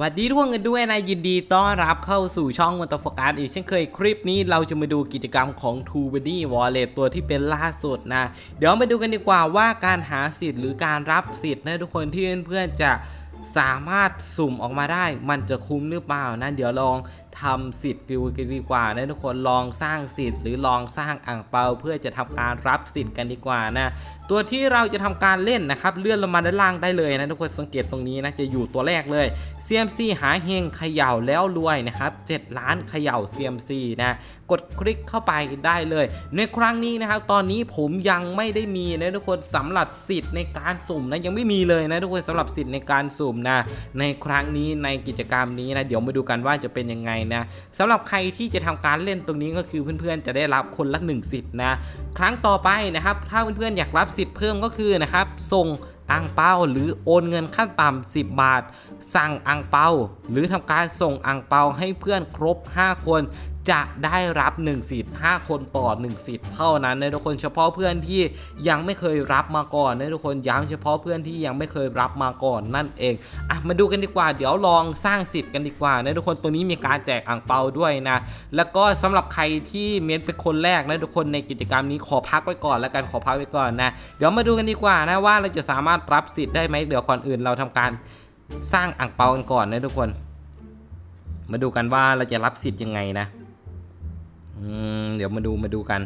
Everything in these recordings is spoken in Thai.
วัสดีทุกคนกันด้วยนะยินดีต้อนรับเข้าสู่ช่องมันตโฟกัสอีกเช่นเคยคลิปนี้เราจะมาดูกิจกรรมของ t o b u d d y Wallet ตัวที่เป็นล่าสุดนะ เดี๋ยวมาดูกันดีกว่าว่าการหาสิทธิ์หรือการรับสิทธิ์นะทุกคนที่เพื่อนๆจะ สามารถสุ่มออกมาได้ มันจะคุ้มหรือเปล่านะเดี๋ยวลองทำสิทธิ์ดูกันดีกว่านะทุกคนลองสร้างสิทธิ์หรือลองสร้างอ่างเปาเพื่อจะทำการรับสิทธิ์กันดีกว่านะตัวที่เราจะทำการเล่นนะครับเลื่อนลงมาด้านล่างได้เลยนะทุกคนสังเกตตรงนี้นะจะอยู่ตัวแรกเลย CMC หาเฮงเขย่าแล้วรวยนะครับ7ล้านเขย่า CMC นะกดคลิกเข้าไปได้เลย ในครั้งนี้นะครับตอนนี้ผมยังไม่ได้มีนะทุกคนสำหรับสิทธิ์ในการสุ่มนะยังไม่มีเลยนะทุกคนสำหรับสิทธิ์ในการสุ่มนะในครั้งนี้ในกิจกรรมนี้นะเดี๋ยวมาดูกันว่าจะเป็นยังไงนะสำหรับใครที่จะทำการเล่นตรงนี้ก็คือเพื่อนๆจะได้รับคนละ1สิทธิ์นะครั้งต่อไปนะครับถ้าเพื่อนๆอยากรับสิทธิ์เพิ่มก็คือนะครับส่งอังเปาหรือโอนเงินขั้นต่ำ10 บาท สั่งอังเปาหรือทำการส่งอังเปาให้เพื่อนครบ 5 คน จะได้รับ 1 สิทธิ์ 5 คนต่อ 1 สิทธิ์เท่านั้นนะทุกคนเฉพาะเพื่อนที่ยังไม่เคยรับมาก่อนนะทุกคนย้ำเฉพาะเพื่อนที่ยังไม่เคยรับมาก่อนนั่นเองอะมาดูกันดีกว่า เดี๋ยวลองสร้างสิทธิ์กันดีกว่านะทุกคนตัวนี้มีการแจกอังเปาด้วยนะแล้วก็สำหรับใครที่เม้นเป็นคนแรกนะทุกคนในกิจกรรมนี้ขอพักไว้ก่อนแล้วกันขอพักไว้ก่อนนะเดี๋ยวมาดูกันดีกว่านะว่าเราจะสามารถรับสิทธิ์ได้ไหมเดี๋ยวก่อนอื่นเราทำการสร้างอ่างเปากันก่อนนะทุกคน มาดูกันว่าเราจะรับสิทธิ์ยังไงนะ เดี๋ยวมาดูมาดูกัน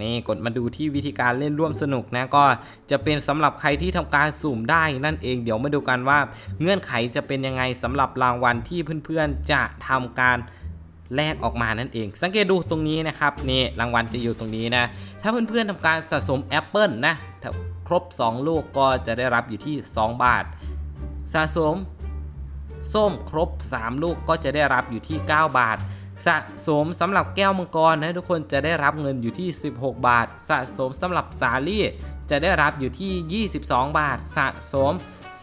นี่กดมาดูที่วิธีการเล่นร่วมสนุกนะก็จะเป็นสำหรับใครที่ทำการสุ่มได้นั่นเองเดี๋ยวมาดูกันว่าเงื่อนไขจะเป็นยังไงสำหรับรางวัลที่เพื่อนๆจะทำการแลกออกมานั่นเอง สังเกตดูตรงนี้นะครับนี่รางวัลจะอยู่ตรงนี้นะ ถ้าเพื่อนๆทำการสะสมแอปเปิลนะถ้าครบ 2 ลูกก็จะได้รับอยู่ที่ 2 บาท สะสม ส้มครบ 3 ลูกก็จะได้รับอยู่ที่ 9 บาท สะสมสำหรับแก้วมังกรนะทุกคนจะได้รับเงินอยู่ที่ 16 บาท สะสมสำหรับสาลี่จะได้รับอยู่ที่ 22 บาท สะสม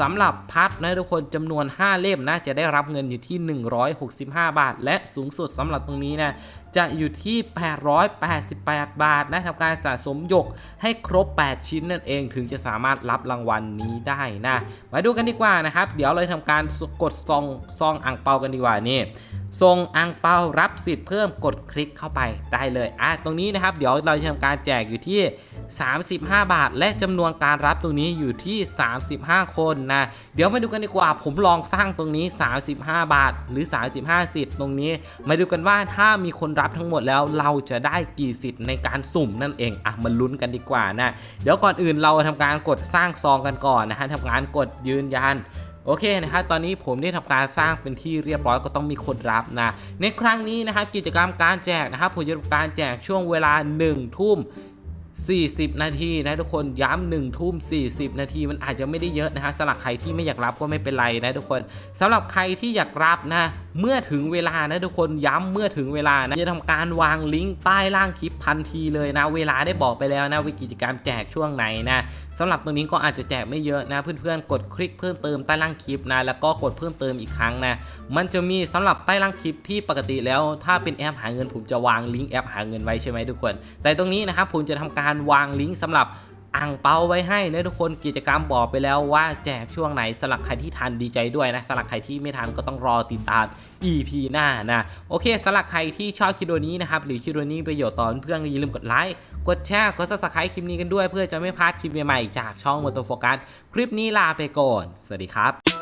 สำหรับพัดนะทุกคนจำนวน 5 เล่มนะจะได้รับเงินอยู่ที่ 165 บาท และสูงสุดสำหรับตรงนี้นะจะอยู่ที่ 888 บาทนะทำการสะสมหยกให้ครบ 8 ชิ้นนั่นเองถึงจะสามารถรับรางวัลนนี้ได้นะมาดูกันดีกว่านะครับ เดี๋ยวเราทำการกดซองซองอ่างเปากันดีกว่านี่ ทรงอ่างเปารับสิทธิ์เพิ่มกดคลิกเข้าไปได้เลยอะตรงนี้นะครับเดี๋ยวเราจะทำการแจกอยู่ที่ 35 บาท และจำนวนการรับตรงนี้อยู่ที่ 35 คนนะเดี๋ยวมาดูกันดีกว่า ผมลองสร้างตรงนี้ 35 บาท หรือ 35 สิทธิ์ตรงนี้ มาดูกันว่าถ้ามีคนรับทั้งหมดแล้วเราจะได้กี่สิทธิ์ในการสุ่มนั่นเองอะมาลุ้นกันดีกว่านะเดี๋ยวก่อนอื่นเราทำการกดสร้างซองกันก่อนนะฮะทำการกดยืนยัน โอเคนะครับตอนนี้ผมได้ทำการสร้างเป็นที่เรียบร้อยก็ต้องมีคนรับนะ ในครั้งนี้นะครับกิจกรรมการแจกนะครับผมจะทำการแจกช่วงเวลา 1 ทุ่ม40 นาทีนะทุกคนย้ำ1ทุ่ม 40 นาทีมันอาจจะไม่ได้เยอะนะฮะสำหรับใครที่ไม่อยากรับก็ไม่เป็นไรนะทุกคนสำหรับใครที่อยากรับนะ เมื่อถึงเวลานะทุกคนย้ำเมื่อถึงเวลานะจะทำการวางลิงก์ใต้ล่างคลิปทันทีเลยนะ เวลาได้บอกไปแล้วนะว่ากิจกรรมแจกช่วงไหนนะสำหรับตรงนี้ก็อาจจะแจกไม่เยอะนะ เพื่อนๆกดคลิกเพิ่มเติมใต้ล่างคลิปนะแล้วก็กดเพิ่มเติมอีกครั้งนะมันจะมีสำหรับใต้ล่างคลิปที่ปกติแล้ว ถ้าเป็นแอปหาเงินผมจะวางลิงก์แอปหาเงินไว้ใช่ไหมทุกคน แต่ตรงนี้นะครับผมจะทำการวางลิงก์สำหรับ อ่างเปาไว้ให้นะทุกคนกิจกรรมบอกไปแล้วว่าแจกช่วงไหนสลักใครที่ทันดีใจด้วยนะสลักใครที่ไม่ทันก็ต้องรอติดตาม EP หน้านะโอเคสลักใครที่ชอบคลิปวิดีโอนี้นะครับหรือคลิปวิดีโอนี้ประโยชน์ตอนเพื่อนอย่าลืมกดไลค์กดแชร์กด subscribe คลิปนี้กันด้วย เพื่อจะไม่พลาดคลิปใหม่ๆจากช่องมอเตอร์โฟกัสคลิปนี้ลาไปก่อน สวัสดีครับ